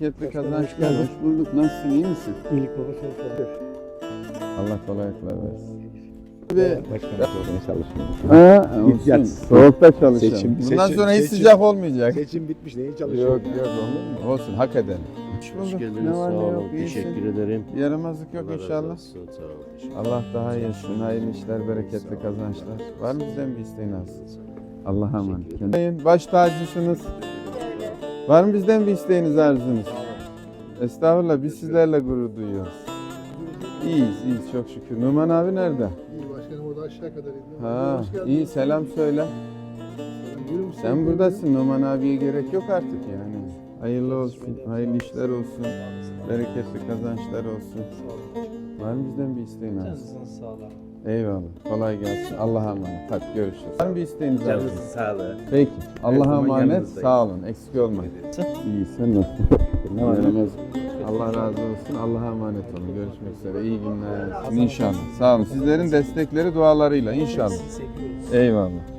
Bereketli kazançlar. Hoş bulduk. Nasılsın? iyi misin? İyilik baba çalışıyor. Allah kolaylıklar versin. Ve Başkanım sormaya çalışıyorum. ha, olsun. Soğukta çalışalım. Seçim- Bundan seçim- sonra hiç seçim- sıcak olmayacak. Seçim bitmiş neyi Yok çalışıyorsun? yok olur mu? Olsun hak eder. Hoş bulduk. geldiniz. Ne Sağ var ne yok, olun. iyisin. Teşekkür ederim. Yaramazlık yok Allah inşallah. olsun, Sağ olun. Allah daha iyi etsin. Hayırlı işler, bereketli kazançlar. Var mı bizden bir isteğin az? Allah'a emanet. Baş tacısınız. Var mı bizden bir isteğiniz, arzunuz? Estağfurullah biz sizlerle gurur duyuyoruz. İyiyiz, iyiyiz çok şükür. Numan abi nerede? İyi başkanım orada aşağı kadar indi. Ha, iyi selam söyle. Sen buradasın. Numan abiye gerek yok artık yani. Hayırlı olsun, hayırlı işler olsun, bereketli kazançlar olsun isteğin arasın. Canınızın sağlığı. Eyvallah. Kolay gelsin. Allah'a emanet. Hadi görüşürüz. Var bir isteğiniz var Canınızın arasın? sağlığı. Peki. Allah'a emanet. yanınızdayım. Sağ olun. Eksik olmayın. İyi sen nasılsın? ne var ne yok. Allah razı olsun. Allah'a emanet olun. Görüşmek üzere. İyi günler. İnşallah. Sağ olun. Sizlerin destekleri dualarıyla inşallah. Sizi seviyoruz. Eyvallah.